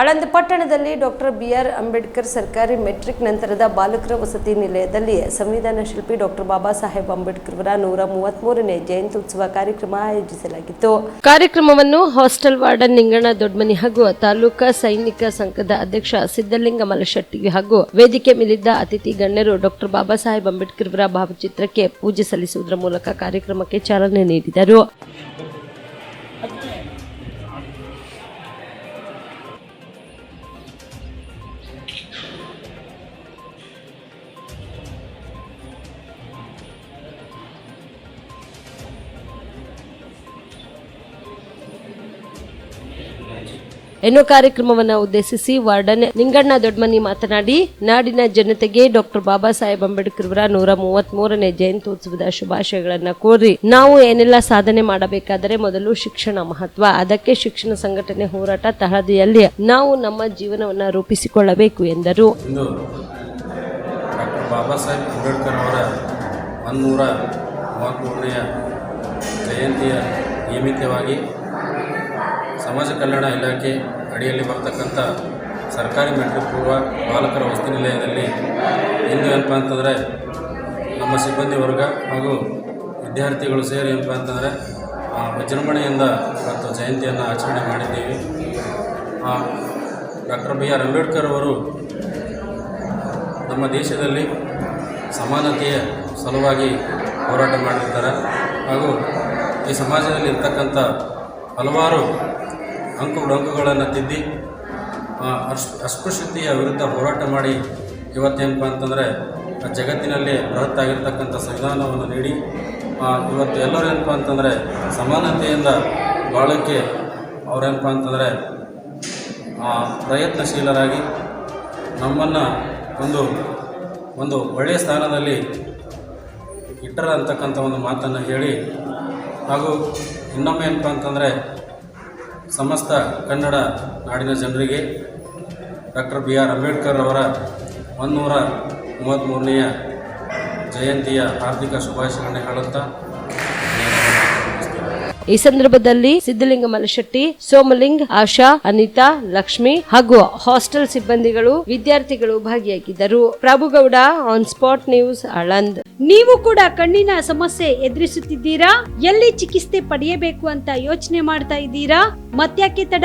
ಆಳಂದ ಪಟ್ಟಣದಲ್ಲಿ doctor B R Ambedkar ಸರ್ಕಾರಿ metric ನಂತರದ ಬಾಲಕರ ವಸತಿ ನಿಲಯದಲ್ಲಿ ಸಂವಿಧಾನ ಶಿಲ್ಪಿ ಡಾಕ್ಟರ್ ಬಾಬಾ ಸಾಹೇಬ್ ಅಂಬೇಡ್ಕರ್ ಅವರ ನೂರ ಮೂವತ್ಮೂರನೇ ಉತ್ಸವ ಕಾರ್ಯಕ್ರಮ ಆಯೋಜಿಸಲಾಗಿತ್ತು. ಕಾರ್ಯಕ್ರಮವನ್ನು ಹಾಸ್ಟೆಲ್ ವಾರ್ಡನ್ ನಿಂಗಣ್ಣ ದೊಡ್ಮನಿ ಹಾಗೂ ತಾಲೂಕಾ ಸೈನಿಕ ಸಂಘದ ಅಧ್ಯಕ್ಷ ಸಿದ್ದಲಿಂಗ ಮಲಶೆಟ್ಟಿ ಹಾಗೂ ವೇದಿಕೆ ಮೇಲಿದ್ದ ಅತಿಥಿ ಗಣ್ಯರು ಡಾಕ್ಟರ್ ಬಾಬಾ ಸಾಹೇಬ್ ಅಂಬೇಡ್ಕರ್ ಅವರ ಭಾವಚಿತ್ರಕ್ಕೆ ಪೂಜೆ ಸಲ್ಲಿಸುವುದರ ಮೂಲಕ ಕಾರ್ಯಕ್ರಮಕ್ಕೆ ಚಾಲನೆ ನೀಡಿದರು. ಎನ್ನು ಕಾರ್ಯಕ್ರಮವನ್ನು ಉದ್ದೇಶಿಸಿ ವಾರ್ಡನ್ ನಿಂಗಣ್ಣ ದೊಡ್ಮನಿ ಮಾತನಾಡಿ, ನಾಡಿನ ಜನತೆಗೆ ಡಾಕ್ಟರ್ ಬಾಬಾ ಸಾಹೇಬ್ ಅಂಬೇಡ್ಕರ್ ಅವರ ನೂರ ಮೂವತ್ತ್ ಮೂರನೇ ಜಯಂತ್ಯೋತ್ಸವದ ಶುಭಾಶಯಗಳನ್ನ ಕೋರಿ, ನಾವು ಏನೆಲ್ಲ ಸಾಧನೆ ಮಾಡಬೇಕಾದರೆ ಮೊದಲು ಶಿಕ್ಷಣ ಮಹತ್ವ. ಅದಕ್ಕೆ ಶಿಕ್ಷಣ ಸಂಘಟನೆ ಹೋರಾಟ ತಹದಿಯಲ್ಲಿ ನಾವು ನಮ್ಮ ಜೀವನವನ್ನು ರೂಪಿಸಿಕೊಳ್ಳಬೇಕು ಎಂದರು. ಡಾಕ್ಟರ್ ಬಾಬಾ ಸಾಹೇಬ್ ಅಂಬೇಡ್ಕರ್ ಅವರ ಮೂವತ್ತ್ಮೂರನೆಯ ಜಯಂತಿಯ ನಿಯಮಿತವಾಗಿ ಸಮಾಜ ಕಲ್ಯಾಣ ಇಲಾಖೆ ಅಡಿಯಲ್ಲಿ ಬರ್ತಕ್ಕಂಥ ಸರ್ಕಾರಿ ಮೆಟ್ರಿಕ್ ಪೂರ್ವ ಬಾಲಕರ ವಸತಿ ನಿಲಯದಲ್ಲಿ ಇಂದು ಏನಪ್ಪ ಅಂತಂದರೆ ನಮ್ಮ ಸಿಬ್ಬಂದಿ ವರ್ಗ ಹಾಗೂ ವಿದ್ಯಾರ್ಥಿಗಳು ಸೇರಿ ಏನಪ್ಪ ಅಂತಂದರೆ ವಿಜೃಂಭಣೆಯಿಂದ ಇವತ್ತು ಜಯಂತಿಯನ್ನು ಆಚರಣೆ ಮಾಡಿದ್ದೀವಿ. ಡಾಕ್ಟರ್ ಬಿ ಆರ್ ಅಂಬೇಡ್ಕರ್ ಅವರು ನಮ್ಮ ದೇಶದಲ್ಲಿ ಸಮಾನತೆಯ ಸಲುವಾಗಿ ಹೋರಾಟ ಮಾಡಿರ್ತಾರೆ. ಹಾಗೂ ಈ ಸಮಾಜದಲ್ಲಿ ಇರ್ತಕ್ಕಂಥ ಹಲವಾರು ಅಂಕು ಡೊಂಕುಗಳನ್ನು ತಿದ್ದಿ ಅಸ್ಪೃಶ್ಯತೆಯ ವಿರುದ್ಧ ಹೋರಾಟ ಮಾಡಿ ಇವತ್ತೇನಪ್ಪ ಅಂತಂದರೆ ಜಗತ್ತಿನಲ್ಲಿ ಬೃಹತ್ತಾಗಿರ್ತಕ್ಕಂಥ ಸಂವಿಧಾನವನ್ನು ನೀಡಿ ಇವತ್ತು ಎಲ್ಲರೂ ಏನಪ್ಪ ಅಂತಂದರೆ, ಸಮಾನತೆಯಿಂದ ಬಾಳೋಕ್ಕೆ ಅವರೇನಪ್ಪ ಅಂತಂದರೆ ಪ್ರಯತ್ನಶೀಲರಾಗಿ ನಮ್ಮನ್ನು ಒಂದು ಒಂದು ಒಳ್ಳೆಯ ಸ್ಥಾನದಲ್ಲಿ ಇಟ್ಟರ ಅಂತಕ್ಕಂಥ ಒಂದು ಮಾತನ್ನು ಹೇಳಿ, ಹಾಗೂ ಇನ್ನೊಮ್ಮೆ ಏನಪ್ಪ ಅಂತಂದರೆ ಸಮಸ್ತ ಕನ್ನಡ ನಾಡಿನ ಜನರಿಗೆ ಡಾಕ್ಟರ್ ಬಿ ಆರ್ ಅಂಬೇಡ್ಕರ್ ಅವರ ಒಂದೂರ ಮೂವತ್ತ್ಮೂರನೆಯ ಜಯಂತಿಯ ಹಾರ್ದಿಕ ಶುಭಾಶಯಗಳನ್ನು ಹೇಳುತ್ತಾ ಈ ಸಂದರ್ಭದಲ್ಲಿ ಸಿದ್ದಲಿಂಗ ಮಲಶೆಟ್ಟಿ, ಸೋಮಲಿಂಗ್, ಆಶಾ, ಅನಿತಾ, ಲಕ್ಷ್ಮಿ ಹಾಗೂ ಹಾಸ್ಟೆಲ್ ಸಿಬ್ಬಂದಿಗಳು ವಿದ್ಯಾರ್ಥಿಗಳು ಭಾಗಿಯಾಗಿದ್ದರು. Prabhugouda on spot news Aland ನೀವು ಕೂಡ ಕಣ್ಣಿನ ಸಮಸ್ಯೆ ಎದುರಿಸುತ್ತಿದ್ದೀರಾ? ಎಲ್ಲಿ ಚಿಕಿತ್ಸೆ ಪಡೆಯಬೇಕು ಅಂತ ಯೋಚನೆ ಮಾಡ್ತಾ ಇದ್ದೀರಾ? ಮತ್ಯಾಕೆ ತಡ?